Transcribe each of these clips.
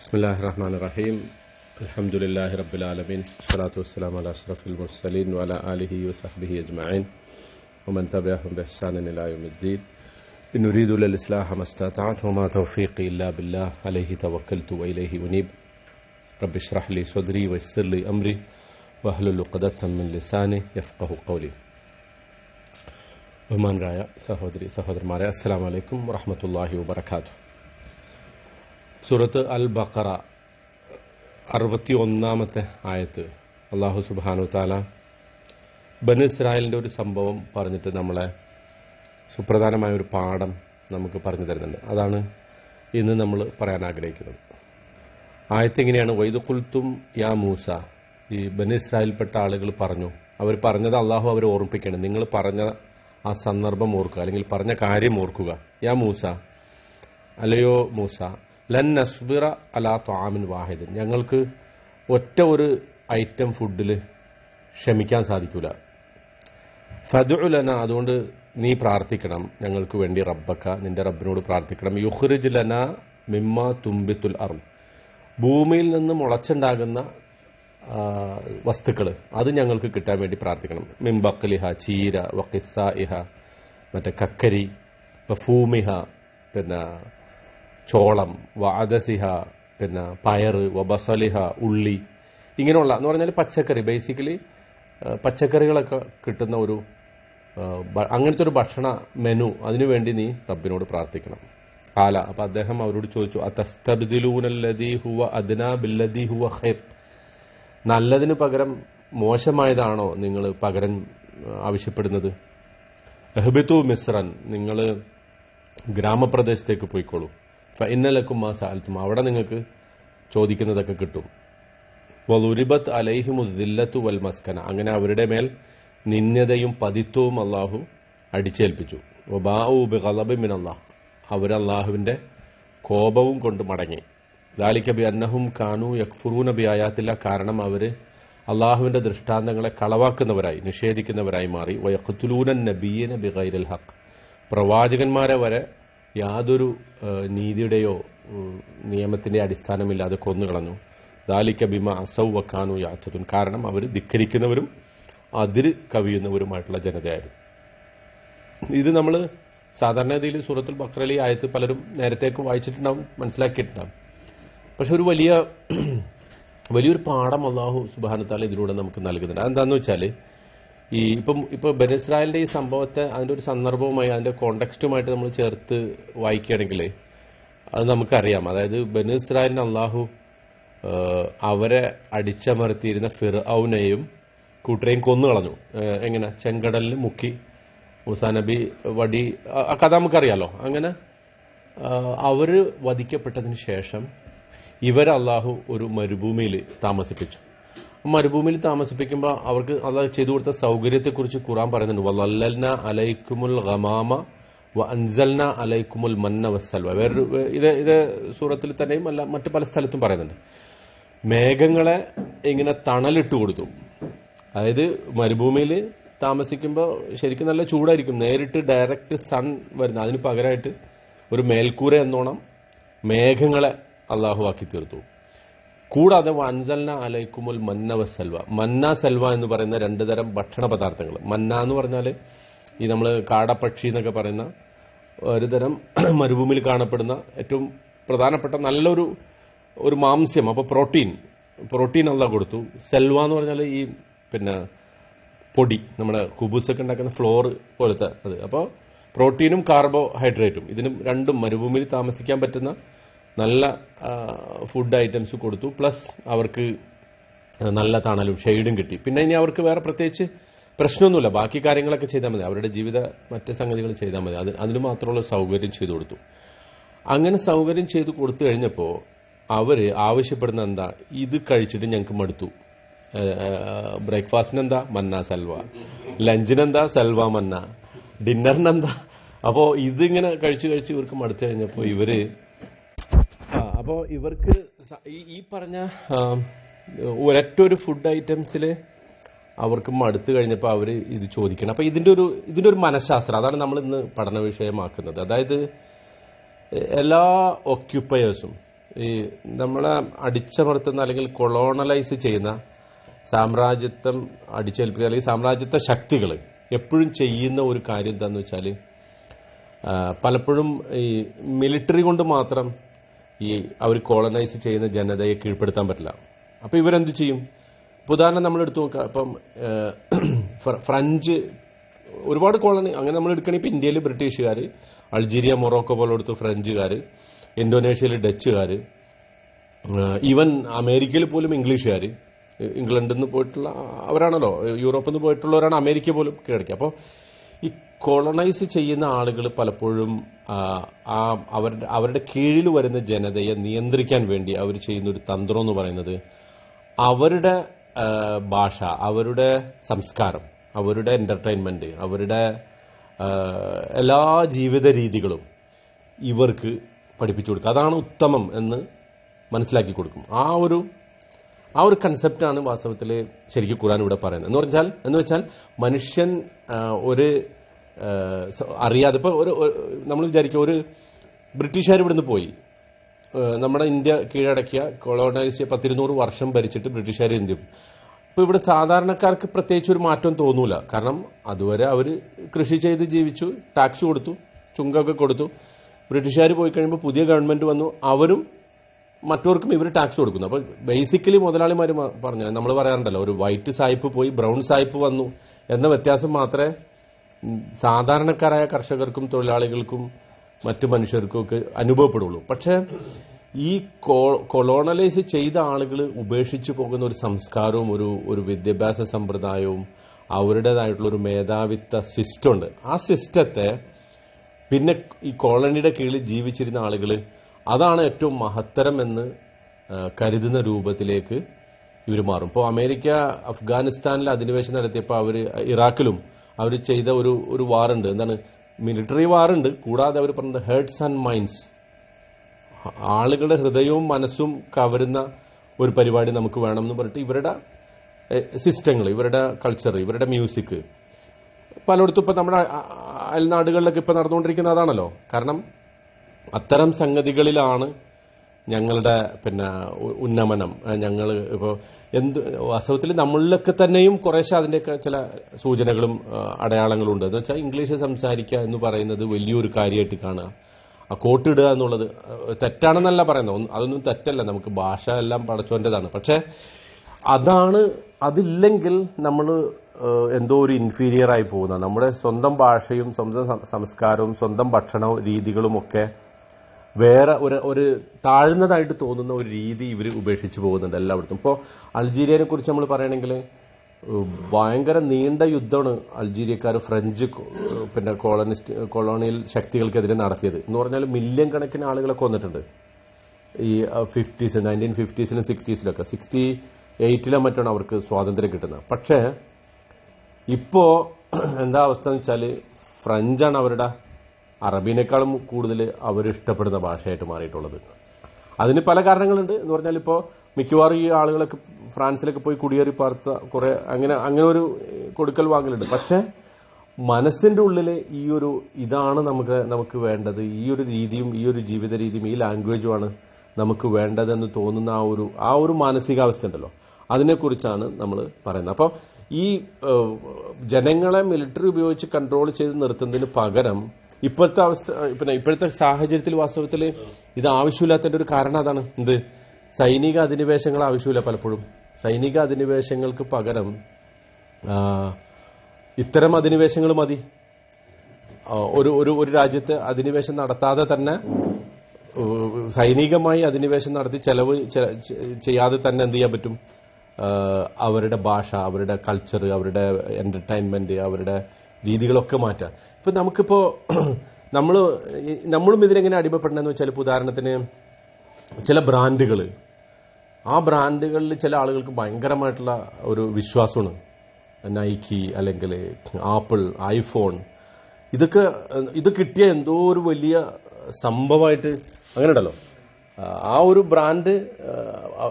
بسم الله الرحمن الرحيم. الحمد لله رب العالمين. الصلاة والسلام على أشرف المرسلين وعلى آله وصحبه أجمعين. ومن تبعهم بإحسان إلى يوم الدين. إن نريد للإصلاح ما استطعت وما توفيقي إلا بالله. عليه توكلت وإليه أنيب. رب اشرح لي صدري ويسر لي أمري واحلل عقدة من لساني يفقه قولي. بهمان رايا سهودري سهودر ماريا السلام عليكم ورحمة الله وبركاته. സൂറത്ത് അൽ ബക്കറ അറുപത്തി ഒന്നാമത്തെ ആയത്ത് അള്ളാഹു സുബാനു താല ഇസ്രായേലിന്റെ ഒരു സംഭവം പറഞ്ഞിട്ട് നമ്മളെ സുപ്രധാനമായ ഒരു പാഠം നമുക്ക് പറഞ്ഞു തരുന്നുണ്ട്. അതാണ് ഇന്ന് നമ്മൾ പറയാൻ ആഗ്രഹിക്കുന്നത്. ആയത്ത് എങ്ങനെയാണ് വൈദുക്കുൽത്തും യാ മൂസ. ഈ ബന് ഇസ്രായേൽപ്പെട്ട ആളുകൾ പറഞ്ഞു അവർ പറഞ്ഞത് അള്ളാഹു അവരെ ഓർമ്മിപ്പിക്കണം നിങ്ങൾ പറഞ്ഞ ആ സന്ദർഭം ഓർക്കുക അല്ലെങ്കിൽ പറഞ്ഞ കാര്യം ഓർക്കുക. യാ മൂസ അലയോ മൂസ ലൻ നസ്ബിറ അലാ ത്വാമിൻ വാഹിദൻ ഞങ്ങൾക്ക് ഒറ്റ ഒരു ഐറ്റം ഫുഡിൽ ക്ഷമിക്കാൻ സാധിക്കൂല. ഫതുലന അതുകൊണ്ട് നീ പ്രാർത്ഥിക്കണം. ഞങ്ങൾക്ക് വേണ്ടി റബ്ബക്ക നിന്റെ റബ്ബിനോട് പ്രാർത്ഥിക്കണം. യുഹ്റിജ് ലന മിമ്മ തുമ്പിത്തുൽ അർ ഭൂമിയിൽ നിന്ന് മുളച്ചുണ്ടാകുന്ന വസ്തുക്കൾ അത് ഞങ്ങൾക്ക് കിട്ടാൻ വേണ്ടി പ്രാർത്ഥിക്കണം. മിംബക്കലിഹ ചീര വക്കിസ ഇഹ മറ്റേ കക്കരി ഫൂമിഹ പിന്നെ ചോളം വാദസിഹ പിന്നെ പയറ് വബസലിഹ ഉള്ളി ഇങ്ങനെയുള്ള എന്ന് പറഞ്ഞാൽ പച്ചക്കറി. ബേസിക്കലി പച്ചക്കറികളൊക്കെ കിട്ടുന്ന ഒരു അങ്ങനത്തെ ഒരു ഭക്ഷണ മെനു അതിനുവേണ്ടി നീ റബ്ബിനോട് പ്രാർത്ഥിക്കണം. കാല അപ്പം അദ്ദേഹം അവരോട് ചോദിച്ചു അതസ്തബ്ദിലൂനല്ലദീ ഹുവ അദ്നാ ബില്ലദീ ഹുവ ഖൈർ? നല്ലതിന് പകരം മോശമായതാണോ നിങ്ങൾ പകരം ആവശ്യപ്പെടുന്നത്? എഹ്ബിത്തു മിസ്രൻ നിങ്ങൾ ഗ്രാമപ്രദേശത്തേക്ക് പോയിക്കോളൂ. ഫൈനലക്കും മാ സാലത്തും അവിടെ നിങ്ങൾക്ക് ചോദിക്കുന്നതൊക്കെ കിട്ടും. വലുരിബത്ത് അലൈഹിമുദില്ലത്തു വൽ മസ്കന. അങ്ങനെ അവരുടെ മേൽ നിന്യതയും പതിത്വവും അള്ളാഹു അടിച്ചേൽപ്പിച്ചു. വബാഉ ബിഗളബി മിൻ അള്ളാഹ് അവർ അള്ളാഹുവിന്റെ കോപവും കൊണ്ട് മടങ്ങി. ദാലിക്കബി അന്നഹും കാനു യക്ഫുറൂ ബി ആയാത്തില്ല കാരണം അവർ അള്ളാഹുവിന്റെ ദൃഷ്ടാന്തങ്ങളെ കളവാക്കുന്നവരായി നിഷേധിക്കുന്നവരായി മാറി. വയഖത്തുലൂനൻ നബീന ബിഗൈരൽ ഹക്ക് പ്രവാചകന്മാരെ വരെ യാതൊരു നീതിയുടെയോ നിയമത്തിന്റെ അടിസ്ഥാനമില്ലാതെ കൊന്നുകളഞ്ഞു. ദാലിക്ക ബിമ അസൗ വക്കാനു യാത്ര കാരണം അവർ ധിക്കരിക്കുന്നവരും അതിര് കവിയുന്നവരുമായിട്ടുള്ള ജനതയായിരുന്നു. ഇത് നമ്മൾ സാധാരണഗതിയിൽ സൂറത്തുൽ ബക്രലി ആയത്ത് പലരും നേരത്തേക്ക് വായിച്ചിട്ടുണ്ടാവും മനസ്സിലാക്കിയിട്ടുണ്ടാവും. പക്ഷെ ഒരു വലിയ വലിയൊരു പാഠം അള്ളാഹു സുബാനത്താൽ ഇതിലൂടെ നമുക്ക് നൽകുന്നുണ്ട്. അതെന്താന്ന് വെച്ചാൽ ഈ ഇപ്പം ഇപ്പോൾ ബെനിസ്രായലിന്റെ ഈ സംഭവത്തെ അതിന്റെ ഒരു സന്ദർഭവുമായി അതിന്റെ കോണ്ടക്സ്റ്റുമായിട്ട് നമ്മൾ ചേർത്ത് വായിക്കുകയാണെങ്കിൽ അത് നമുക്കറിയാം. അതായത് ബെനിസ്രായലിന് അള്ളാഹു അവരെ അടിച്ചമർത്തിയിരുന്ന ഫിർഔനെയും കൂട്ടരെയും കൊന്നു കളഞ്ഞു. എങ്ങനെ? ചെങ്കടലിൽ മുക്കി. മൂസാ നബി വടി ആ കഥ നമുക്കറിയാലോ. അങ്ങനെ അവർ വധിക്കപ്പെട്ടതിന് ശേഷം ഇവരെ ഒരു മരുഭൂമിയിൽ താമസിപ്പിച്ചു. മരുഭൂമിയിൽ താമസിപ്പിക്കുമ്പോൾ അവർക്ക് അതായത് ചെയ്തു കൊടുത്ത സൗകര്യത്തെക്കുറിച്ച് ഖുറാൻ പറയുന്നുണ്ട്. വല്ലൽന അലൈക്കുമുൽ ഗമാമ വ അൻസൽന അലൈക്കുമുൽ മന്ന വസ്സൽവ. വേറൊരു ഇത് ഇത് സൂറത്തിൽ തന്നെയും അല്ല മറ്റു പല സ്ഥലത്തും പറയുന്നുണ്ട്. മേഘങ്ങളെ ഇങ്ങനെ തണലിട്ട് കൊടുത്തു. അതായത് മരുഭൂമിയിൽ താമസിക്കുമ്പോൾ ശരിക്കും നല്ല ചൂടായിരിക്കും. നേരിട്ട് ഡയറക്റ്റ് സൺ വരുന്ന അതിന് പകരമായിട്ട് ഒരു മേൽക്കൂര എന്നോണം മേഘങ്ങളെ അള്ളാഹു ആക്കി തീർത്തു കൂടാതെ വൻസൽന അലൈക്കുമുൽ മന്ന വസൽവ മന്ന സൽവ എന്ന് പറയുന്ന രണ്ട് തരം ഭക്ഷണ പദാർത്ഥങ്ങൾ. മന്ന എന്ന് പറഞ്ഞാൽ ഈ നമ്മൾ കാടപ്പക്ഷി എന്നൊക്കെ പറയുന്ന ഒരു തരം മരുഭൂമിയിൽ കാണപ്പെടുന്ന ഏറ്റവും പ്രധാനപ്പെട്ട നല്ലൊരു ഒരു മാംസ്യം അപ്പോൾ പ്രോട്ടീൻ. പ്രോട്ടീൻ അല്ല കൊടുത്തു. സെൽവ എന്ന് പറഞ്ഞാൽ ഈ പിന്നെ പൊടി നമ്മുടെ കുബൂസൊക്കെ ഉണ്ടാക്കുന്ന ഫ്ലോർ പോലത്തെ അത്. അപ്പോൾ പ്രോട്ടീനും കാർബോഹൈഡ്രേറ്റും. ഇതിനും രണ്ടും മരുഭൂമിയിൽ താമസിക്കാൻ പറ്റുന്ന നല്ല ഫുഡ് ഐറ്റംസ് കൊടുത്തു. പ്ലസ് അവർക്ക് നല്ല തണലും ഷെയ്ഡും കിട്ടി. പിന്നെ ഇനി അവർക്ക് വേറെ പ്രത്യേകിച്ച് പ്രശ്നമൊന്നുമില്ല. ബാക്കി കാര്യങ്ങളൊക്കെ ചെയ്താൽ മതി. അവരുടെ ജീവിത മറ്റ് സംഗതികൾ ചെയ്താൽ മതി. അത് അതിന് മാത്രമുള്ള സൗകര്യം ചെയ്തു കൊടുത്തു. അങ്ങനെ സൗകര്യം ചെയ്തു കൊടുത്തു കഴിഞ്ഞപ്പോൾ അവർ ആവശ്യപ്പെടുന്ന എന്താ? ഇത് കഴിച്ചിട്ട് ഞങ്ങൾക്ക് മടുത്തു. ബ്രേക്ക്ഫാസ്റ്റിന് എന്താ മന്ന സൽവ. ലഞ്ചിനെന്താ? സൽവ മന്ന. ഡിന്നറിനെന്താ? അപ്പോൾ ഇതിങ്ങനെ കഴിച്ചു കഴിച്ച് ഇവർക്ക് മടുത്തു കഴിഞ്ഞപ്പോൾ ഇവർ അപ്പോൾ ഇവർക്ക് ഈ പറഞ്ഞ ഒരൊറ്റൊരു ഫുഡ് ഐറ്റംസിൽ അവർക്ക് മടുത്തു കഴിഞ്ഞപ്പോൾ അവർ ഇത് ചോദിക്കണം. അപ്പോൾ ഇതിന്റെ ഒരു ഇതിന്റെ ഒരു മനഃശാസ്ത്രം അതാണ് നമ്മൾ ഇന്ന് പഠന വിഷയമാക്കുന്നത് അതായത് എല്ലാ ഒക്യുപ്പയേഴ്സും ഈ നമ്മളെ അടിച്ചമർത്തുന്ന അല്ലെങ്കിൽ കൊളോണലൈസ് ചെയ്യുന്ന സാമ്രാജ്യത്വം അടിച്ചേൽപ്പിക്കുക അല്ലെങ്കിൽ സാമ്രാജ്യത്വ ശക്തികൾ എപ്പോഴും ചെയ്യുന്ന ഒരു കാര്യം എന്താണെന്ന് വെച്ചാൽ പലപ്പോഴും ഈ മിലിറ്ററി കൊണ്ട് മാത്രം ഈ അവർ കോളനൈസ് ചെയ്യുന്ന ജനതയെ കീഴ്പ്പെടുത്താൻ പറ്റില്ല. അപ്പോൾ ഇവരെന്ത് ചെയ്യും? ഇപ്പോൾ ഉദാഹരണം നമ്മൾ എടുത്തു നോക്കാം. ഇപ്പം ഫ്രഞ്ച് ഒരുപാട് കോളനി അങ്ങനെ നമ്മൾ എടുക്കുകയാണെങ്കിൽ ഇപ്പോൾ ഇന്ത്യയിൽ ബ്രിട്ടീഷുകാർ അൾജീരിയ മൊറോക്കോ പോലെ എടുത്തു ഫ്രഞ്ചുകാർ ഇന്തോനേഷ്യയിൽ ഡച്ചുകാർ ഈവൻ അമേരിക്കയിൽ പോലും ഇംഗ്ലീഷുകാർ ഇംഗ്ലണ്ടിൽ നിന്ന് പോയിട്ടുള്ള അവരാണല്ലോ യൂറോപ്പിൽ നിന്ന് പോയിട്ടുള്ളവരാണ് അമേരിക്ക പോലും കീഴടക്കുക അപ്പോൾ ഈ കൊളണൈസ് ചെയ്യുന്ന ആളുകൾ പലപ്പോഴും ആ, അവരുടെ അവരുടെ കീഴിൽ വരുന്ന ജനതയെ നിയന്ത്രിക്കാൻ വേണ്ടി അവർ ചെയ്യുന്ന ഒരു തന്ത്രം എന്ന് പറയുന്നത് അവരുടെ ഭാഷ അവരുടെ സംസ്കാരം അവരുടെ എന്റർടൈൻമെന്റ് അവരുടെ എല്ലാ ജീവിത രീതികളും ഇവർക്ക് പഠിപ്പിച്ചു കൊടുക്കുക. അതാണ് ഉത്തമം എന്ന് മനസ്സിലാക്കി കൊടുക്കും. ആ ഒരു ആ ഒരു കൺസെപ്റ്റാണ് വാസ്തവത്തിൽ ശരിക്കും ഖുറാൻ ഇവിടെ പറയുന്നത്. എന്ന് പറഞ്ഞാൽ എന്ന് വെച്ചാൽ മനുഷ്യൻ ഒരു അറിയാതെ ഇപ്പോൾ ഒരു ഒരു- നമ്മൾ വിചാരിക്കുക ഒരു ബ്രിട്ടീഷുകാർ ഇവിടുന്ന് പോയി. നമ്മുടെ ഇന്ത്യ കീഴടക്കിയ കൊളോണൈസ് പത്തിരുന്നൂറ് വർഷം ഭരിച്ചിട്ട് ബ്രിട്ടീഷുകാർ ഇന്ത്യ അപ്പോൾ ഇവിടെ സാധാരണക്കാർക്ക് പ്രത്യേകിച്ച് ഒരു മാറ്റം തോന്നൂല. കാരണം അതുവരെ അവർ കൃഷി ചെയ്ത് ജീവിച്ചു ടാക്സ് കൊടുത്തു ചുങ്കൊക്കെ കൊടുത്തു. ബ്രിട്ടീഷുകാർ പോയി കഴിയുമ്പോൾ പുതിയ ഗവൺമെന്റ് വന്നു. അവരും മറ്റവർക്കും ഇവർ ടാക്സ് കൊടുക്കുന്നു. അപ്പോൾ ബേസിക്കലി മുതലാളിമാർ പറഞ്ഞു നമ്മൾ പറയാറുണ്ടല്ലോ ഒരു വൈറ്റ് സായിപ്പ് പോയി ബ്രൗൺ സായിപ്പ് വന്നു എന്ന വ്യത്യാസം മാത്രമേ സാധാരണക്കാരായ കർഷകർക്കും തൊഴിലാളികൾക്കും മറ്റു മനുഷ്യർക്കും ഒക്കെ അനുഭവപ്പെടുള്ളൂ. പക്ഷേ ഈ കൊളോണലൈസ് ചെയ്ത ആളുകൾ ഉപേക്ഷിച്ചു പോകുന്ന ഒരു സംസ്കാരവും ഒരു ഒരു വിദ്യാഭ്യാസ സമ്പ്രദായവും അവരുടേതായിട്ടുള്ള ഒരു മേധാവിത്വ സിസ്റ്റം ഉണ്ട്. ആ സിസ്റ്റത്തെ പിന്നെ ഈ കോളനിയുടെ കീഴിൽ ജീവിച്ചിരുന്ന ആളുകൾ അതാണ് ഏറ്റവും മഹത്തരം എന്ന് കരുതുന്ന രൂപത്തിലേക്ക് ഇവർ മാറും. ഇപ്പോൾ അമേരിക്ക അഫ്ഗാനിസ്ഥാനിൽ അധിനിവേശം നടത്തിയപ്പോൾ അവർ ഇറാഖിലും അവർ ചെയ്ത ഒരു ഒരു വാറുണ്ട്. എന്താണ്? മിലിറ്ററി വാറുണ്ട്. കൂടാതെ അവർ പറഞ്ഞത് ഹേർട്സ് ആൻഡ് മൈൻഡ്സ് ആളുകളുടെ ഹൃദയവും മനസ്സും കവരുന്ന ഒരു പരിപാടി നമുക്ക് വേണം എന്ന് പറഞ്ഞിട്ട് ഇവരുടെ സിസ്റ്റങ്ങൾ ഇവരുടെ കൾച്ചർ ഇവരുടെ മ്യൂസിക്. പലയിടത്തും ഇപ്പം നമ്മുടെ അയൽനാടുകളിലൊക്കെ ഇപ്പം നടന്നുകൊണ്ടിരിക്കുന്ന അതാണല്ലോ. കാരണം അത്തരം സംഗതികളിലാണ് ഞങ്ങളുടെ പിന്നെ ഉന്നമനം. ഞങ്ങൾ ഇപ്പോൾ എന്ത് വാസ്തവത്തിൽ നമ്മളിലൊക്കെ തന്നെയും കുറേശ്ശെ അതിന്റെയൊക്കെ ചില സൂചനകളും അടയാളങ്ങളും ഉണ്ട് എന്ന് വെച്ചാൽ ഇംഗ്ലീഷ് സംസാരിക്കുക എന്ന് പറയുന്നത് വലിയൊരു കാര്യമായിട്ട് കാണുക. ആ കോട്ടിടുക എന്നുള്ളത് തെറ്റാണെന്നല്ല പറയുന്നത്. അതൊന്നും തെറ്റല്ല. നമുക്ക് ഭാഷ എല്ലാം പടച്ചോന്റെതാണ് പക്ഷേ അതാണ് അതില്ലെങ്കിൽ നമ്മൾ എന്തോ ഒരു ഇൻഫീരിയറായി പോകുന്ന. നമ്മുടെ സ്വന്തം ഭാഷയും സ്വന്തം സംസ്കാരവും സ്വന്തം ഭക്ഷണ രീതികളും ഒക്കെ വേറെ ഒരു ഒരു താഴ്ന്നതായിട്ട് തോന്നുന്ന ഒരു രീതി ഇവർ ഉപേക്ഷിച്ചു പോകുന്നുണ്ട് എല്ലായിടത്തും. ഇപ്പോൾ അൾജീരിയനെ കുറിച്ച് നമ്മൾ പറയുകയാണെങ്കിൽ ഭയങ്കര നീണ്ട യുദ്ധമാണ് അൾജീരിയക്കാർ ഫ്രഞ്ച് പിന്നെ കോളനിസ്റ്റ് കൊളോണിയൽ ശക്തികൾക്കെതിരെ നടത്തിയത്. എന്ന് പറഞ്ഞാൽ മില്യൺ കണക്കിന് ആളുകളെ കൊന്നിട്ടുണ്ട് ഈ ഫിഫ്റ്റീസ് നയന്റീൻ ഫിഫ്റ്റീസിലും സിക്സ്റ്റീസിലൊക്കെ. സിക്സ്റ്റി എയ്റ്റിലും മറ്റാണ് അവർക്ക് സ്വാതന്ത്ര്യം കിട്ടുന്നത്. പക്ഷേ ഇപ്പോൾ എന്താ അവസ്ഥ എന്ന് വെച്ചാൽ ഫ്രഞ്ചാണ് അവരുടെ അറബിനേക്കാളും കൂടുതൽ അവർ ഇഷ്ടപ്പെടുന്ന ഭാഷയായിട്ട് മാറിയിട്ടുള്ളത്. അതിന് പല കാരണങ്ങളുണ്ട്. എന്ന് പറഞ്ഞാൽ ഇപ്പോൾ മിക്കവാറും ഈ ആളുകളൊക്കെ ഫ്രാൻസിലൊക്കെ പോയി കുടിയേറി പാർത്ത കുറെ അങ്ങനെ അങ്ങനെ ഒരു കൊടുക്കൽ വാങ്ങലുണ്ട്. പക്ഷേ മനസ്സിന്റെ ഉള്ളിൽ ഈ ഒരു ഇതാണ് നമുക്ക് നമുക്ക് വേണ്ടത്. ഈ ഒരു രീതിയും ഈ ഒരു ജീവിത രീതിയും ഈ ലാംഗ്വേജുമാണ് നമുക്ക് വേണ്ടതെന്ന് തോന്നുന്ന ആ ഒരു ആ ഒരു മാനസികാവസ്ഥ ഉണ്ടല്ലോ. അതിനെക്കുറിച്ചാണ് നമ്മൾ പറയുന്നത്. അപ്പോൾ ഈ ജനങ്ങളെ മിലിറ്ററി ഉപയോഗിച്ച് കൺട്രോൾ ചെയ്ത് നിർത്തുന്നതിന് പകരം ഇപ്പോഴത്തെ അവസ്ഥ പിന്നെ ഇപ്പോഴത്തെ സാഹചര്യത്തിൽ വാസ്തവത്തിൽ ഇത് ആവശ്യമില്ലാത്തതിന്റെ ഒരു കാരണം അതാണ്. എന്ത്? സൈനിക അധിനിവേശങ്ങൾ ആവശ്യമില്ല പലപ്പോഴും. സൈനിക അധിനിവേശങ്ങൾക്ക് പകരം ഇത്തരം അധിനിവേശങ്ങൾ മതി. ഒരു ഒരു ഒരു രാജ്യത്ത് അധിനിവേശം നടത്താതെ തന്നെ സൈനികമായി അധിനിവേശം നടത്തി ചെലവ് ചെയ്യാതെ തന്നെ എന്ത് ചെയ്യാൻ പറ്റും? അവരുടെ ഭാഷ അവരുടെ കൾച്ചർ അവരുടെ എന്റർടൈൻമെന്റ് അവരുടെ രീതികളൊക്കെ മാറ്റാം ഇപ്പം നമുക്കിപ്പോൾ നമ്മൾ നമ്മളും ഇതിനെങ്ങനെ അടിമപ്പെടണമെന്ന് വെച്ചാൽ ഇപ്പോൾ ഉദാഹരണത്തിന് ചില ബ്രാൻഡുകൾ ആ ബ്രാൻഡുകളിൽ ചില ആളുകൾക്ക് ഭയങ്കരമായിട്ടുള്ള ഒരു വിശ്വാസമാണ്. നൈക്കി അല്ലെങ്കിൽ ആപ്പിൾ ഐഫോൺ ഇതൊക്കെ ഇത് കിട്ടിയ എന്തോ ഒരു വലിയ സംഭവമായിട്ട് അങ്ങനെ ഉണ്ടല്ലോ ആ, ആ ഒരു ബ്രാൻഡ്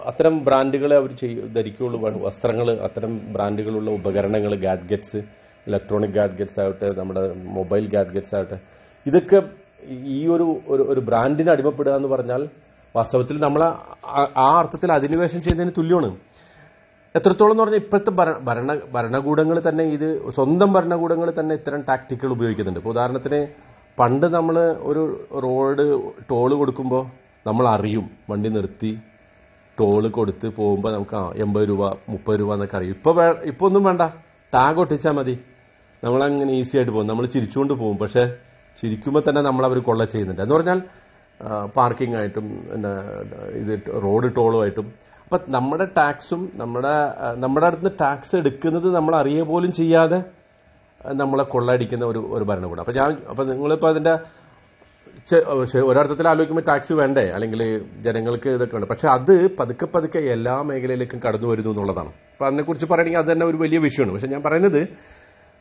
അത്തരം ബ്രാൻഡുകളെ അവർ ചെയ്യ ധരിക്കുള്ളൂ. വസ്ത്രങ്ങൾ അത്തരം ബ്രാൻഡുകളുള്ള ഉപകരണങ്ങൾ ഗാഡ്ഗറ്റ്സ് ഇലക്ട്രോണിക് ഗാഡ്ഗറ്റ്സ് ആവട്ടെ നമ്മുടെ മൊബൈൽ ഗാഡ്ഗറ്റ്സ് ആവട്ടെ ഇതൊക്കെ ഈ ഒരു ഒരു ബ്രാൻഡിന് അടിമപ്പെടുക എന്ന് പറഞ്ഞാൽ വാസ്തവത്തിൽ നമ്മൾ ആ- അർത്ഥത്തിൽ അധിനിവേശം ചെയ്യുന്നതിന് തുല്യമാണ്. എത്രത്തോളം എന്ന് പറഞ്ഞാൽ ഇപ്പോഴത്തെ ഭരണ ഭരണ ഭരണകൂടങ്ങൾ തന്നെ ഇത് സ്വന്തം ഭരണകൂടങ്ങൾ തന്നെ ഇത്തരം ടാക്ടിക്കുകൾ ഉപയോഗിക്കുന്നുണ്ട്. ഇപ്പോൾ ഉദാഹരണത്തിന് പണ്ട് നമ്മൾ ഒരു റോഡ് ടോൾ കൊടുക്കുമ്പോൾ നമ്മൾ അറിയും വണ്ടി നിർത്തി ടോൾ കൊടുത്ത് പോകുമ്പോൾ നമുക്ക് എൺപത് രൂപ മുപ്പത് രൂപ എന്നൊക്കെ അറിയും. ഇപ്പോൾ ഇപ്പോൾ ഒന്നും വേണ്ട. ടാഗ് ഒട്ടിച്ചാൽ മതി. നമ്മളങ്ങനെ ഈസി ആയിട്ട് പോകും. നമ്മൾ ചിരിച്ചുകൊണ്ട് പോകും. പക്ഷേ ചിരിക്കുമ്പോൾ തന്നെ നമ്മൾ അവർ കൊള്ള ചെയ്യുന്നുണ്ട്. എന്ന് പറഞ്ഞാൽ പാർക്കിംഗ് ആയിട്ടും പിന്നെ ഇത് റോഡ് ടോളുമായിട്ടും അപ്പം നമ്മുടെ ടാക്സും നമ്മുടെ നമ്മുടെ അടുത്ത് ടാക്സ് എടുക്കുന്നത് നമ്മൾ അറിയുക പോലും ചെയ്യാതെ നമ്മളെ കൊള്ളടിക്കുന്ന ഒരു ഒരു ഭരണകൂടം. അപ്പം ഞാൻ അപ്പം നിങ്ങളിപ്പോൾ അതിന്റെ ഒരർത്ഥത്തിൽ ആലോചിക്കുമ്പോൾ ടാക്സ് വേണ്ടേ? അല്ലെങ്കിൽ ജനങ്ങൾക്ക് ഇതൊക്കെ വേണ്ട? പക്ഷെ അത് പതുക്കെ പതുക്കെ എല്ലാ മേഖലയിലേക്കും കടന്നു വരുന്നു എന്നുള്ളതാണ്. അപ്പം അതിനെക്കുറിച്ച് പറയുകയാണെങ്കിൽ അത് തന്നെ ഒരു വലിയ വിഷയമാണ്. പക്ഷെ ഞാൻ പറയുന്നത്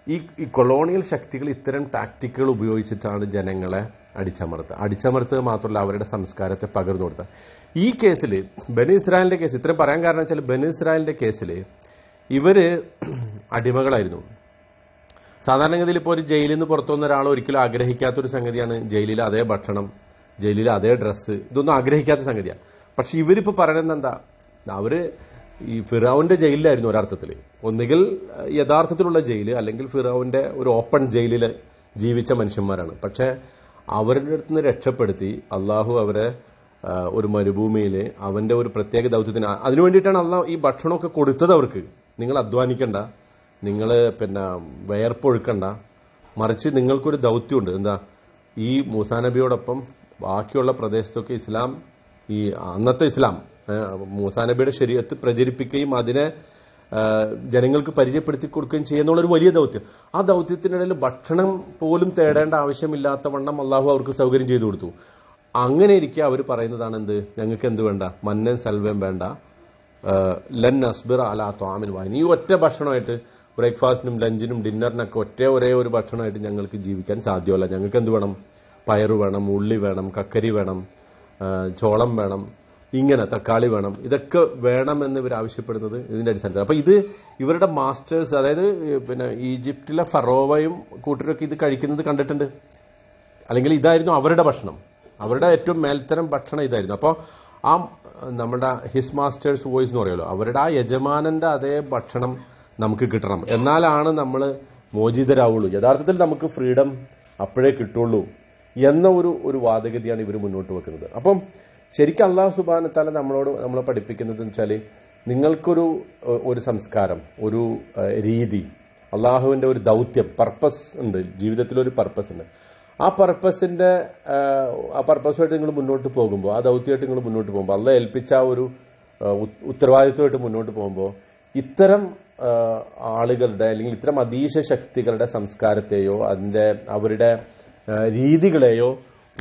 ഈ ഈ കൊളോണിയൽ ശക്തികൾ ഇത്തരം ടാക്ടിക്കുകൾ ഉപയോഗിച്ചിട്ടാണ് ജനങ്ങളെ അടിച്ചമർത്തുക അടിച്ചമർത്തുക മാത്രമല്ല അവരുടെ സംസ്കാരത്തെ പകർന്നു കൊടുക്കുക ഈ കേസിൽ ബനി ഇസ്രായേലിന്റെ കേസ് ഇത്രയും പറയാൻ കാരണം വെച്ചാൽ ബനി ഇസ്രായേലിന്റെ കേസിൽ ഇവർ അടിമകളായിരുന്നു. സാധാരണഗതിയിൽ ഇപ്പോൾ ഒരു ജയിലിൽ നിന്ന് പുറത്തു വന്ന ഒരാൾ ഒരിക്കലും ആഗ്രഹിക്കാത്തൊരു സംഗതിയാണ് ജയിലിൽ അതേ ഭക്ഷണം ജയിലിൽ അതേ ഡ്രസ്സ് ഇതൊന്നും ആഗ്രഹിക്കാത്ത സംഗതിയാണ് പക്ഷെ ഇവരിപ്പോൾ പറയുന്നത് എന്താ അവർ ഈ ഫിറാവിന്റെ ജയിലിലായിരുന്നു ഒരർത്ഥത്തിൽ ഒന്നുകിൽ യഥാർത്ഥത്തിലുള്ള ജയിൽ അല്ലെങ്കിൽ ഫിറാവിന്റെ ഒരു ഓപ്പൺ ജയിലിൽ ജീവിച്ച മനുഷ്യന്മാരാണ്. പക്ഷെ അവരുടെ അടുത്ത് നിന്ന് രക്ഷപ്പെടുത്തി അള്ളാഹു അവരെ ഒരു മരുഭൂമിയിൽ അവന്റെ ഒരു പ്രത്യേക ദൗത്യത്തിന് അതിനു വേണ്ടിയിട്ടാണ് അള്ളാഹ് ഈ ഭക്ഷണമൊക്കെ കൊടുത്തത് അവർക്ക്. നിങ്ങൾ അധ്വാനിക്കണ്ട. നിങ്ങൾ പിന്നെ വയർപ്പൊഴുക്കണ്ട. മറിച്ച് നിങ്ങൾക്കൊരു ദൗത്യമുണ്ട്. എന്താ? ഈ മൂസാ നബിയോടൊപ്പം ബാക്കിയുള്ള പ്രദേശത്തൊക്കെ ഇസ്ലാം ഈ അന്നത്തെ ഇസ്ലാം ഏഹ്, മൂസാ നബിയുടെ ശരീരത്ത് പ്രചരിപ്പിക്കുകയും അതിനെ ജനങ്ങൾക്ക് പരിചയപ്പെടുത്തി കൊടുക്കുകയും ചെയ്യുന്നുള്ള ഒരു വലിയ ദൗത്യം. ആ ദൗത്യത്തിനിടയിൽ ഭക്ഷണം പോലും തേടേണ്ട ആവശ്യമില്ലാത്ത വണ്ണം അള്ളാഹു അവർക്ക് സൗകര്യം ചെയ്തു കൊടുത്തു. അങ്ങനെ ഇരിക്കെ അവർ പറയുന്നതാണ് എന്ത്? ഞങ്ങൾക്ക് എന്ത് വേണ്ട? മന്നൻ സൽവം വേണ്ട. ലൻ അസ്ബിർ അലാ ത്വാമിൻ വായന ഈ ഒറ്റ ഭക്ഷണമായിട്ട് ബ്രേക്ക്ഫാസ്റ്റിനും ലഞ്ചിനും ഡിന്നറിനൊക്കെ ഒറ്റ ഒരേ ഒരു ഭക്ഷണമായിട്ട് ഞങ്ങൾക്ക് ജീവിക്കാൻ സാധ്യമല്ല. ഞങ്ങൾക്ക് എന്ത് വേണം? പയറ് വേണം ഉള്ളി വേണം കക്കരി വേണം ചോളം വേണം. ഇങ്ങനെ തക്കാളി വേണം. ഇതൊക്കെ വേണമെന്ന് ഇവർ ആവശ്യപ്പെടുന്നത് ഇതിന്റെ അടിസ്ഥാനത്തിൽ അപ്പൊ ഇത് ഇവരുടെ മാസ്റ്റേഴ്സ് അതായത് പിന്നെ ഈജിപ്തിലെ ഫറോവയും കൂട്ടരൊക്കെ ഇത് കഴിക്കുന്നത് കണ്ടിട്ടുണ്ട്. അല്ലെങ്കിൽ ഇതായിരുന്നു അവരുടെ ഭക്ഷണം. അവരുടെ ഏറ്റവും മേൽത്തരം ഭക്ഷണം ഇതായിരുന്നു. അപ്പോൾ ആ നമ്മുടെ ഹിസ് മാസ്റ്റേഴ്സ് വോയിസ് എന്ന് പറയുമല്ലോ അവരുടെ ആ യജമാനന്റെ അതേ ഭക്ഷണം നമുക്ക് കിട്ടണം. എന്നാലാണ് നമ്മൾ മോചിതരാവുള്ളൂ. യഥാർത്ഥത്തിൽ നമുക്ക് ഫ്രീഡം അപ്പോഴേ കിട്ടുള്ളൂ എന്ന ഒരു ഒരു വാദഗതിയാണ് ഇവർ മുന്നോട്ട് വെക്കുന്നത്. അപ്പം ശരിക്കും അള്ളാഹു സുബാനത്താല നമ്മളോട് നമ്മളെ പഠിപ്പിക്കുന്നത് വെച്ചാൽ നിങ്ങൾക്കൊരു ഒരു സംസ്കാരം ഒരു രീതി അള്ളാഹുവിന്റെ ഒരു ദൗത്യം പർപ്പസ് ഉണ്ട് ജീവിതത്തിൽ ഒരു പർപ്പസ് ഉണ്ട്. ആ പർപ്പസിന്റെ ആ പർപ്പസുമായിട്ട് നിങ്ങൾ മുന്നോട്ട് പോകുമ്പോൾ ആ ദൗത്യമായിട്ട് നിങ്ങൾ മുന്നോട്ട് പോകുമ്പോൾ അള്ള ഏൽപ്പിച്ച ആ ഒരു ഉത്തരവാദിത്വമായിട്ട് മുന്നോട്ട് പോകുമ്പോൾ ഇത്തരം ആളുകളുടെ അല്ലെങ്കിൽ ഇത്തരം അതീശ ശക്തികളുടെ സംസ്കാരത്തെയോ അതിന്റെ അവരുടെ രീതികളെയോ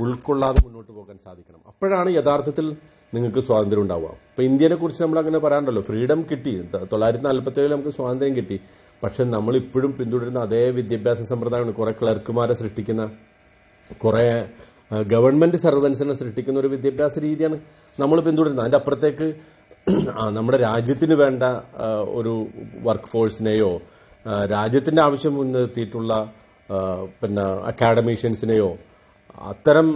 ഉൾക്കൊള്ളാതെ മുന്നോട്ട് പോകാൻ സാധിക്കണം. അപ്പോഴാണ് യഥാർത്ഥത്തിൽ നിങ്ങൾക്ക് സ്വാതന്ത്ര്യം ഉണ്ടാവുക. ഇപ്പൊ ഇന്ത്യനെ കുറിച്ച് നമ്മൾ അങ്ങനെ പറയാനുണ്ടല്ലോ ഫ്രീഡം കിട്ടി. തൊള്ളായിരത്തി നാല്പത്തി ഏഴിൽ നമുക്ക് സ്വാതന്ത്ര്യം കിട്ടി. പക്ഷെ നമ്മൾ ഇപ്പോഴും പിന്തുടരുന്ന അതേ വിദ്യാഭ്യാസ സമ്പ്രദായമാണ് കുറെ ക്ലർക്കുമാരെ സൃഷ്ടിക്കുന്ന കുറെ ഗവൺമെന്റ് സർവൻസിനെ സൃഷ്ടിക്കുന്ന ഒരു വിദ്യാഭ്യാസ രീതിയാണ് നമ്മൾ പിന്തുടരുന്നത്. അതിന്റെ അപ്പുറത്തേക്ക് നമ്മുടെ രാജ്യത്തിന് വേണ്ട ഒരു വർക്ക് ഫോഴ്സിനെയോ രാജ്യത്തിന്റെ ആവശ്യം മുൻനിർത്തിയിട്ടുള്ള പിന്നെ അക്കാഡമീഷ്യൻസിനെയോ അത്തരം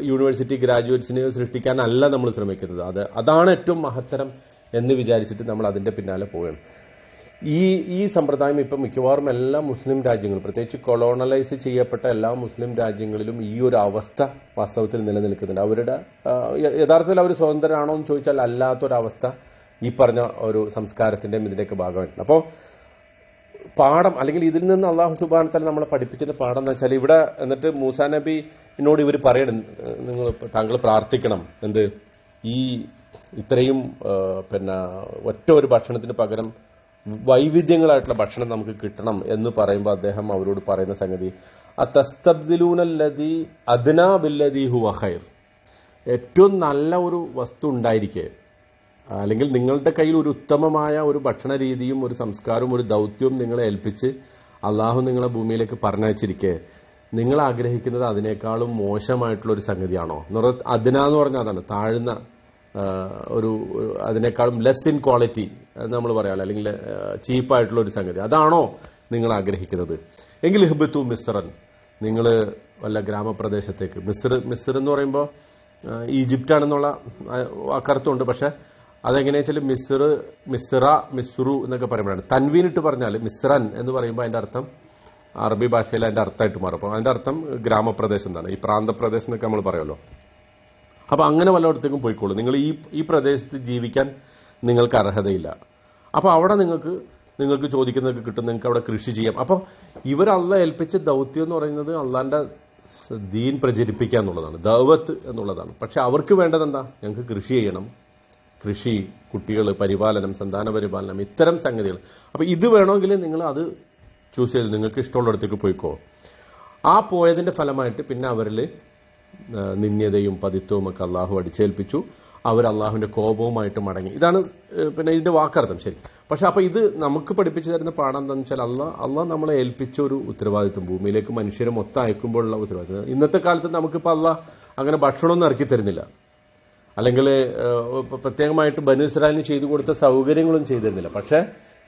യൂണിവേഴ്സിറ്റി ഗ്രാജുവേറ്റ്സിനെ സൃഷ്ടിക്കാനല്ല നമ്മൾ ശ്രമിക്കുന്നത്. അത് അതാണ് ഏറ്റവും മഹത്തരം എന്ന് വിചാരിച്ചിട്ട് നമ്മൾ അതിന്റെ പിന്നാലെ പോവുകയാണ്. ഈ ഈ സമ്പ്രദായം ഇപ്പം മിക്കവാറും എല്ലാ മുസ്ലിം രാജ്യങ്ങളും പ്രത്യേകിച്ച് കൊളോണലൈസ് ചെയ്യപ്പെട്ട എല്ലാ മുസ്ലിം രാജ്യങ്ങളിലും ഈ ഒരു അവസ്ഥ വാസ്തവത്തിൽ നിലനിൽക്കുന്നുണ്ട്. അവരുടെ യഥാർത്ഥത്തിൽ അവർ സ്വതന്ത്രരാണോ എന്ന് ചോദിച്ചാൽ അല്ലാത്തൊരവസ്ഥ ഈ പറഞ്ഞ ഒരു സംസ്കാരത്തിന്റെയും ഇതിന്റെയൊക്കെ ഭാഗമായിട്ടുണ്ട്. അപ്പോൾ പാഠം അല്ലെങ്കിൽ ഇതിൽ നിന്ന് അള്ളാഹു സുബാനത്തല നമ്മളെ പഠിപ്പിക്കുന്ന പാഠം എന്ന് വെച്ചാൽ ഇവിടെ എന്നിട്ട് മൂസാ നബിനോട് ഇവർ പറയണം നിങ്ങൾ താങ്കൾ പ്രാർത്ഥിക്കണം. എന്ത്? ഈ ഇത്രയും പിന്നെ ഒറ്റ ഒരു ഭക്ഷണത്തിന് പകരം വൈവിധ്യങ്ങളായിട്ടുള്ള ഭക്ഷണം നമുക്ക് കിട്ടണം എന്ന് പറയുമ്പോൾ അദ്ദേഹം അവരോട് പറയുന്ന സംഗതി അത്തസ്തബ്ദിലൂനല്ലതി അദ്നാ ബില്ലതി ഹുവഹൈർ ഏറ്റവും നല്ല ഒരു വസ്തു ഉണ്ടായിരിക്കെ അല്ലെങ്കിൽ നിങ്ങളുടെ കയ്യിൽ ഒരു ഉത്തമമായ ഒരു ഭക്ഷണ രീതിയും ഒരു സംസ്കാരവും ഒരു ദൗത്യവും നിങ്ങളെ ഏൽപ്പിച്ച് അള്ളാഹു നിങ്ങളെ ഭൂമിയിലേക്ക് പറഞ്ഞയച്ചിരിക്കെ. നിങ്ങൾ ആഗ്രഹിക്കുന്നത് അതിനേക്കാളും മോശമായിട്ടുള്ള ഒരു സംഗതിയാണോ? എന്ന് പറഞ്ഞാൽ അതിനാന്ന് പറഞ്ഞാൽ അതാണ്. താഴ്ന്ന ഒരു അതിനേക്കാളും ലെസ് ഇൻ ക്വാളിറ്റി നമ്മൾ പറയാമല്ലോ അല്ലെങ്കിൽ ചീപ്പായിട്ടുള്ള ഒരു സംഗതി. അതാണോ നിങ്ങൾ ആഗ്രഹിക്കുന്നത്? എങ്കിൽ ഹിബത്തു മിസ്റൻ. നിങ്ങൾ വല്ല ഗ്രാമപ്രദേശത്തേക്ക്. മിസ്ർ മിസ്ർ എന്ന് പറയുമ്പോൾ ഈജിപ്റ്റ് കറുത്തുണ്ട്. പക്ഷേ പക്ഷെ അതെങ്ങനെയാ മിസ്ർ മിസ്റ മിസ്റു എന്നൊക്കെ പറയുമ്പോഴാണ്. തൻവീൻ ഇട്ട് പറഞ്ഞാൽ മിസ്റൻ എന്ന് പറയുമ്പോൾ അതിന്റെ അർത്ഥം അറബി ഭാഷയിൽ അതിന്റെ അർത്ഥമായിട്ട് മാറും. അപ്പോൾ അതിന്റെ അർത്ഥം ഗ്രാമപ്രദേശം എന്നാണ്. ഈ പ്രാന്തപ്രദേശം എന്നൊക്കെ നമ്മൾ പറയുമല്ലോ. അപ്പൊ അങ്ങനെ വല്ലയിടത്തേക്കും പോയിക്കോളൂ. നിങ്ങൾ ഈ ഈ പ്രദേശത്ത് ജീവിക്കാൻ നിങ്ങൾക്ക് അർഹതയില്ല. അപ്പൊ അവിടെ നിങ്ങൾക്ക് നിങ്ങൾക്ക് ചോദിക്കുന്നതൊക്കെ കിട്ടും. നിങ്ങൾക്ക് അവിടെ കൃഷി ചെയ്യാം. അപ്പൊ ഇവർ അള്ള ഏൽപ്പിച്ച ദൗത്യം എന്ന് പറയുന്നത് അള്ളാന്റെ ദീൻ പ്രചരിപ്പിക്കുക എന്നുള്ളതാണ്. ദൗവത്ത് എന്നുള്ളതാണ്. പക്ഷെ അവർക്ക് വേണ്ടത് എന്താ? ഞങ്ങൾക്ക് കൃഷി ചെയ്യണം. കൃഷി കുട്ടികൾ പരിപാലനം സന്താന പരിപാലനം ഇത്തരം സംഗതികൾ. അപ്പൊ ഇത് വേണമെങ്കിൽ നിങ്ങൾ അത് ചൂസ് ചെയ്ത് നിങ്ങൾക്ക് ഇഷ്ടമുള്ള അടുത്തേക്ക് പോയിക്കോ. ആ പോയതിന്റെ ഫലമായിട്ട് പിന്നെ അവരിൽ നിന്യതയും പതിത്വവും ഒക്കെ അള്ളാഹു അടിച്ചേൽപ്പിച്ചു. അവർ അള്ളാഹുവിന്റെ കോപവുമായിട്ട് മടങ്ങി. ഇതാണ് പിന്നെ ഇതിന്റെ വാക്കർത്ഥം. ശരി. പക്ഷെ അപ്പൊ ഇത് നമുക്ക് പഠിപ്പിച്ചു തരുന്ന പാഠം എന്താണെന്ന് വെച്ചാൽ അള്ളാഹ് അള്ളാഹ് നമ്മളെ ഏൽപ്പിച്ച ഒരു ഉത്തരവാദിത്വം. ഭൂമിയിലേക്ക് മനുഷ്യരെ മൊത്തം അയക്കുമ്പോഴുള്ള ഉത്തരവാദിത്വം. ഇന്നത്തെ കാലത്ത് നമുക്കിപ്പോൾ അള്ളാഹ് അങ്ങനെ ഭക്ഷണമൊന്നും ഇറക്കി തരുന്നില്ല. അല്ലെങ്കിൽ പ്രത്യേകമായിട്ട് ബനു ഇസ്രായേലിന് ചെയ്തു കൊടുത്ത സൗകര്യങ്ങളും ചെയ്തിരുന്നില്ല. പക്ഷേ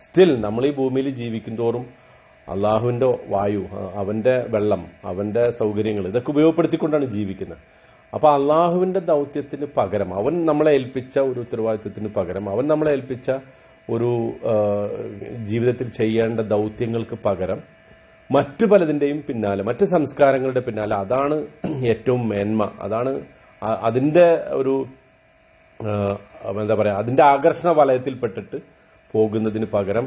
സ്റ്റിൽ നമ്മൾ ഈ ഭൂമിയിൽ ജീവിക്കും തോറും അള്ളാഹുവിന്റെ വായു അവന്റെ വെള്ളം അവന്റെ സൗകര്യങ്ങൾ ഇതൊക്കെ ഉപയോഗപ്പെടുത്തിക്കൊണ്ടാണ് ജീവിക്കുന്നത്. അപ്പോൾ അള്ളാഹുവിന്റെ ദൗത്യത്തിന് പകരം അവൻ നമ്മളെ ഏൽപ്പിച്ച ഒരു ഉത്തരവാദിത്വത്തിന് പകരം അവൻ നമ്മളെ ഏൽപ്പിച്ച ഒരു ജീവിതത്തിൽ ചെയ്യേണ്ട ദൗത്യങ്ങൾക്ക് പകരം മറ്റു പലതിന്റെയും പിന്നാലെ മറ്റ് സംസ്കാരങ്ങളുടെ പിന്നാലെ അതാണ് ഏറ്റവും മേന്മ. അതാണ് അതിന്റെ ഒരു എന്താ പറയുക അതിന്റെ ആകർഷണ വലയത്തിൽപ്പെട്ടിട്ട് പോകുന്നതിന് പകരം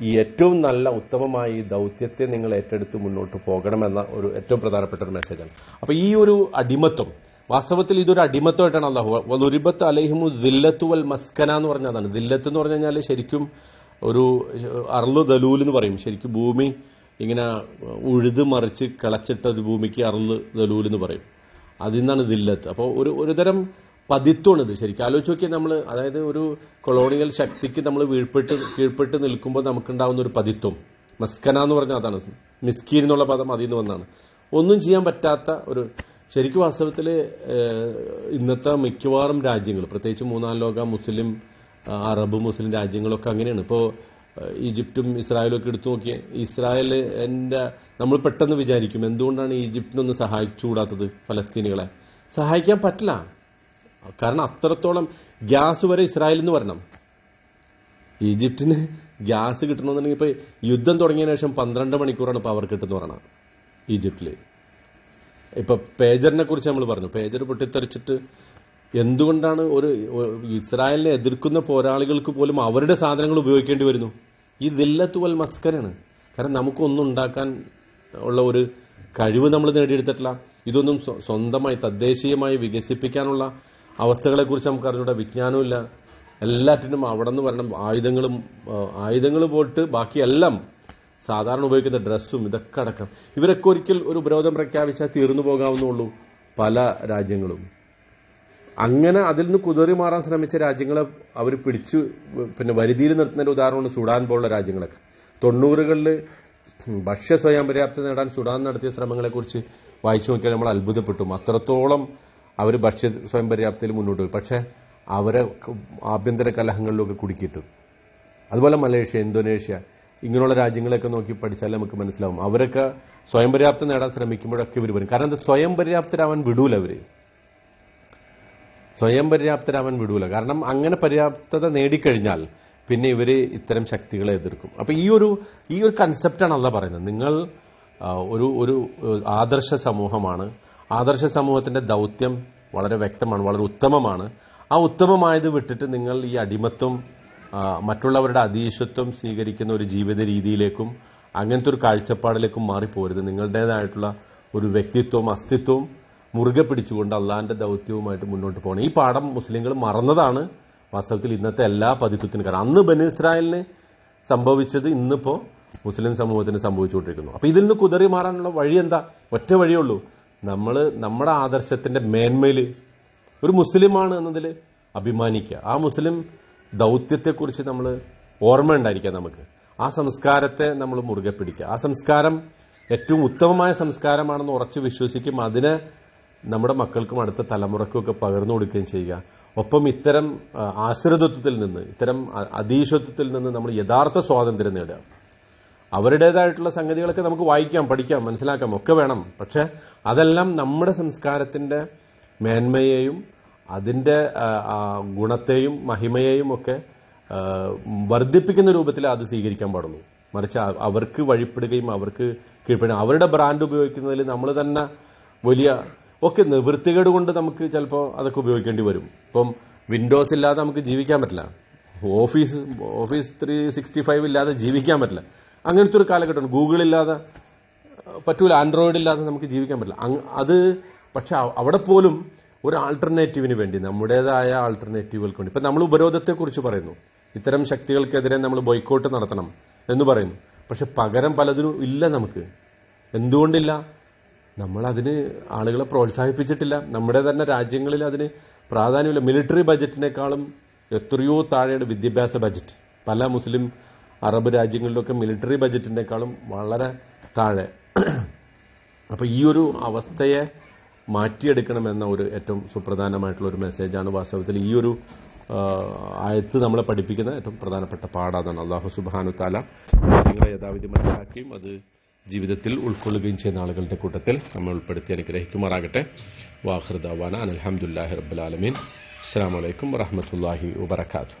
ഈ ഏറ്റവും നല്ല ഉത്തമമായ ഈ ദൗത്യത്തെ നിങ്ങൾ ഏറ്റെടുത്ത് മുന്നോട്ട് പോകണമെന്ന ഒരു ഏറ്റവും പ്രധാനപ്പെട്ട ഒരു മെസ്സേജാണ് അപ്പോൾ ഈ ഒരു അടിമത്വം വാസ്തവത്തിൽ ഇതൊരു അടിമത്വമായിട്ടാണ് അള്ളാഹു വലുരിബത്ത് അലഹിമു ദില്ലത്തു വൽ മസ്കന എന്ന് പറഞ്ഞതാണ്. ദില്ലത്ത് എന്ന് പറഞ്ഞു കഴിഞ്ഞാൽ ശരിക്കും ഒരു അർലു ദലൂൽ എന്ന് പറയും. ശരിക്കും ഭൂമി ഇങ്ങനെ ഉഴുത് മറിച്ച് കിളച്ചിട്ട ഒരു ഭൂമിക്ക് അർൽ ദലൂൽ എന്ന് പറയും. അതിൽ നിന്നാണ് ദില്ലത്ത്. അപ്പോൾ ഒരു ഒരു ഇത് ശരിക്കും ആലോചിച്ച് നോക്കിയാൽ നമ്മൾ അതായത് ഒരു കൊളോണിയൽ ശക്തിക്ക് നമ്മൾ വീഴ്പ്പെട്ട് കീഴ്പ്പെട്ട് നിൽക്കുമ്പോൾ നമുക്കുണ്ടാവുന്ന ഒരു പതിത്വം. മസ്കന എന്ന് പറഞ്ഞാൽ അതാണ്. മിസ്കീൻ എന്നുള്ള പദം അതിൽ നിന്ന് വന്നാണ് ഒന്നും ചെയ്യാൻ പറ്റാത്ത ഒരു ശരിക്കും വാസ്തവത്തിൽ ഇന്നത്തെ മിക്കവാറും രാജ്യങ്ങൾ പ്രത്യേകിച്ച് മൂന്നാം ലോക മുസ്ലിം അറബ് മുസ്ലിം രാജ്യങ്ങളൊക്കെ അങ്ങനെയാണ്. ഇപ്പോൾ ഈജിപ്തും ഇസ്രായേലും ഒക്കെ എടുത്തു നോക്കിയേ ഇസ്രായേൽ എന്റെ നമ്മൾ പെട്ടെന്ന് വിചാരിക്കും എന്തുകൊണ്ടാണ് ഈജിപ്തിനൊന്ന് സഹായിച്ചുകൂടാത്തത് ഫലസ്തീനികളെ? സഹായിക്കാൻ പറ്റില്ല. കാരണം അത്രത്തോളം ഗ്യാസ് വരെ ഇസ്രായേലിൽ നിന്ന് വരണം. ഈജിപ്തിന് ഗ്യാസ് കിട്ടണമെന്നുണ്ടെങ്കിൽ ഇപ്പൊ യുദ്ധം തുടങ്ങിയ ശേഷം പന്ത്രണ്ട് മണിക്കൂറാണ് പവർ കിട്ടുന്ന പറയണത് ഈജിപ്തിൽ. ഇപ്പൊ പേജറിനെ കുറിച്ച് നമ്മൾ പറഞ്ഞു. പേജർ പൊട്ടിത്തെറിച്ചിട്ട് എന്തുകൊണ്ടാണ് ഒരു ഇസ്രായേലിനെ എതിർക്കുന്ന പോരാളികൾക്ക് പോലും അവരുടെ സാധനങ്ങൾ ഉപയോഗിക്കേണ്ടി വരുന്നു? ഈ ദില്ലത്ത് വൽ മസ്കരാണ്. കാരണം നമുക്കൊന്നും ഉണ്ടാക്കാൻ ഉള്ള ഒരു കഴിവ് നമ്മൾ നേടിയെടുത്തിട്ടില്ല. ഇതൊന്നും സ്വന്തമായി തദ്ദേശീയമായി വികസിപ്പിക്കാനുള്ള അവസ്ഥകളെ കുറിച്ച് നമുക്ക് അറിഞ്ഞൂടെ വിജ്ഞാനമില്ല എല്ലാറ്റിനും അവിടെ നിന്ന് വരണം ആയുധങ്ങളും ആയുധങ്ങൾ പോയിട്ട് ബാക്കിയെല്ലാം സാധാരണ ഉപയോഗിക്കുന്ന ഡ്രസ്സും ഇതൊക്കെ അടക്കം. ഇവരൊക്കെ ഒരിക്കൽ ഒരു ഉപരോധം പ്രഖ്യാപിച്ചാൽ തീർന്നു പോകാവുന്നുള്ളൂ പല രാജ്യങ്ങളും. അങ്ങനെ അതിൽ നിന്ന് കുതറി മാറാൻ ശ്രമിച്ച രാജ്യങ്ങളെ അവർ പിടിച്ചു പിന്നെ വരുതിയിൽ നിർത്തുന്നതിന്റെ ഉദാഹരണമാണ് സുഡാൻ പോലുള്ള രാജ്യങ്ങളൊക്കെ. തൊണ്ണൂറുകളിൽ ഭക്ഷ്യ സ്വയം പര്യാപ്തത നേടാൻ സുഡാൻ നടത്തിയ ശ്രമങ്ങളെക്കുറിച്ച് വായിച്ചു നോക്കിയാൽ നമ്മൾ അത്ഭുതപ്പെട്ടു. അത്രത്തോളം അവർ ഭക്ഷ്യ സ്വയം പര്യാപ്തയിൽ മുന്നോട്ട് പോയി. പക്ഷേ അവരെ ആഭ്യന്തര കലഹങ്ങളിലൊക്കെ കുടുക്കിയിട്ടു. അതുപോലെ മലേഷ്യ ഇന്തോനേഷ്യ ഇങ്ങനെയുള്ള രാജ്യങ്ങളെയൊക്കെ നോക്കി പഠിച്ചാൽ നമുക്ക് മനസ്സിലാവും. അവരൊക്കെ സ്വയം പര്യാപ്തം നേടാൻ ശ്രമിക്കുമ്പോഴൊക്കെ ഇവർ വരും. കാരണം എന്താ? സ്വയം പര്യാപ്തരാവാൻ വിടൂല അവർ. സ്വയം പര്യാപ്തരാവാൻ വിടൂല. കാരണം അങ്ങനെ പര്യാപ്തത നേടിക്കഴിഞ്ഞാൽ പിന്നെ ഇവർ ഇത്തരം ശക്തികളെ എതിർക്കും. അപ്പൊ ഈ ഒരു ഈ ഒരു കൺസെപ്റ്റാണ് അല്ല പറയുന്നത്. നിങ്ങൾ ഒരു ഒരു ആദർശ സമൂഹമാണ് ആദർശ സമൂഹത്തിന്റെ ദൗത്യം വളരെ വ്യക്തമാണ് വളരെ ഉത്തമമാണ്. ആ ഉത്തമമായത് വിട്ടിട്ട് നിങ്ങൾ ഈ അടിമത്വം മറ്റുള്ളവരുടെ അതീശത്വം സ്വീകരിക്കുന്ന ഒരു ജീവിത രീതിയിലേക്കും അങ്ങനത്തെ ഒരു കാഴ്ചപ്പാടിലേക്കും മാറിപ്പോരുത്. നിങ്ങളുടേതായിട്ടുള്ള ഒരു വ്യക്തിത്വവും അസ്തിത്വവും മുറുകെ പിടിച്ചുകൊണ്ട് അള്ളാന്റെ ദൗത്യവുമായിട്ട് മുന്നോട്ട് പോകണം. ഈ പാഠം മുസ്ലിങ്ങൾ മറന്നതാണ് വാസ്തവത്തിൽ ഇന്നത്തെ എല്ലാ പതിത്വത്തിനും കാരണം. അന്ന് ബനു ഇസ്രായേലിന് സംഭവിച്ചത് ഇന്നിപ്പോ മുസ്ലിം സമൂഹത്തിന് സംഭവിച്ചുകൊണ്ടിരിക്കുന്നു. അപ്പൊ ഇതിൽ നിന്ന് കുതറി മാറാനുള്ള വഴി എന്താ? ഒറ്റ വഴിയുള്ളൂ നമ്മൾ നമ്മുടെ ആദർശത്തിന്റെ മേന്മയിൽ ഒരു മുസ്ലിമാണ് എന്നതിൽ അഭിമാനിക്കുക. ആ മുസ്ലിം ദൗത്യത്തെക്കുറിച്ച് നമ്മൾ ഓർമ്മ ഉണ്ടായിരിക്കുക നമുക്ക്. ആ സംസ്കാരത്തെ നമ്മൾ മുറുകെ പിടിക്കുക. ആ സംസ്കാരം ഏറ്റവും ഉത്തമമായ സംസ്കാരമാണെന്ന് ഉറച്ചു വിശ്വസിക്കും. അതിനെ നമ്മുടെ മക്കൾക്കും അടുത്ത തലമുറക്കും ഒക്കെ പകർന്നു കൊടുക്കുകയും ചെയ്യുക. ഒപ്പം ഇത്തരം ആശ്രിതത്വത്തിൽ നിന്ന് ഇത്തരം അതീശത്വത്തിൽ നിന്ന് നമ്മൾ യഥാർത്ഥ സ്വാതന്ത്ര്യം നേടുക. അവരുടേതായിട്ടുള്ള സംഗതികളൊക്കെ നമുക്ക് വായിക്കാം പഠിക്കാം മനസ്സിലാക്കാം ഒക്കെ വേണം. പക്ഷെ അതെല്ലാം നമ്മുടെ സംസ്കാരത്തിന്റെ മേന്മയെയും അതിന്റെ ഗുണത്തെയും മഹിമയെയും ഒക്കെ വർദ്ധിപ്പിക്കുന്ന രൂപത്തിൽ അത് സ്വീകരിക്കാൻ പാടുള്ളൂ. മറിച്ച് അവർക്ക് വഴിപ്പെടുകയും അവർക്ക് കീഴ്പ്പെടുകയും അവരുടെ ബ്രാൻഡ് ഉപയോഗിക്കുന്നതിൽ നമ്മൾ തന്നെ വലിയ ഒക്കെ നിവൃത്തികേട് കൊണ്ട് നമുക്ക് ചിലപ്പോൾ അതൊക്കെ ഉപയോഗിക്കേണ്ടി വരും. ഇപ്പം വിൻഡോസ് ഇല്ലാതെ നമുക്ക് ജീവിക്കാൻ പറ്റില്ല. Office office three sixty five ഇല്ലാതെ ജീവിക്കാൻ പറ്റില്ല. അങ്ങനത്തെ ഒരു കാലഘട്ടമാണ് ഗൂഗിൾ ഇല്ലാതെ പറ്റൂല. ആൻഡ്രോയിഡ് ഇല്ലാതെ നമുക്ക് ജീവിക്കാൻ പറ്റില്ല. അത് പക്ഷെ അവിടെ പോലും ഒരു ആൾട്ടർനേറ്റീവിന് വേണ്ടി നമ്മുടേതായ ആൾട്ടർനേറ്റീവുകൾക്ക് വേണ്ടി ഇപ്പൊ നമ്മൾ ഉപരോധത്തെക്കുറിച്ച് പറയുന്നു. ഇത്തരം ശക്തികൾക്കെതിരെ നമ്മൾ ബോയ്ക്കോട്ട് നടത്തണം എന്ന് പറയുന്നു. പക്ഷെ പകരം പലതിനും ഇല്ല നമുക്ക്. എന്തുകൊണ്ടില്ല? നമ്മൾ അതിന് ആളുകളെ പ്രോത്സാഹിപ്പിച്ചിട്ടില്ല. നമ്മുടെ തന്നെ രാജ്യങ്ങളിൽ അതിന് പ്രാധാന്യമില്ല. മിലിറ്ററി ബജറ്റിനേക്കാളും എത്രയോ താഴെയാണ് വിദ്യാഭ്യാസ ബജറ്റ് പല മുസ്ലിം അറബ് രാജ്യങ്ങളിലൊക്കെ മിലിറ്ററി ബജറ്റിനേക്കാളും വളരെ താഴെ. അപ്പൊ ഈ ഒരു അവസ്ഥയെ മാറ്റിയെടുക്കണമെന്ന ഒരു ഏറ്റവും സുപ്രധാനമായിട്ടുള്ള ഒരു മെസ്സേജാണ് വാസ്തവത്തിൽ ഈ ഒരു ആയത്ത് നമ്മളെ പഠിപ്പിക്കുന്ന ഏറ്റവും പ്രധാനപ്പെട്ട പാടാതാണ് അള്ളാഹു സുബാനു താല കാര്യങ്ങളെ യഥാവിധി മനസ്സിലാക്കുകയും അത് ജീവിതത്തിൽ ഉൾക്കൊള്ളുകയും ചെയ്യുന്ന ആളുകളുടെ കൂട്ടത്തിൽ നമ്മൾ ഉൾപ്പെടുത്തി അനുഗ്രഹിക്കുമാറാകട്ടെ. വാഹൃദാവാന അലഹമുല്ലാഹി റബ്ബുലാലമീൻ അസ്സാം വലൈക്കും വറഹമത്തല്ലാഹി വബർക്കാത്തു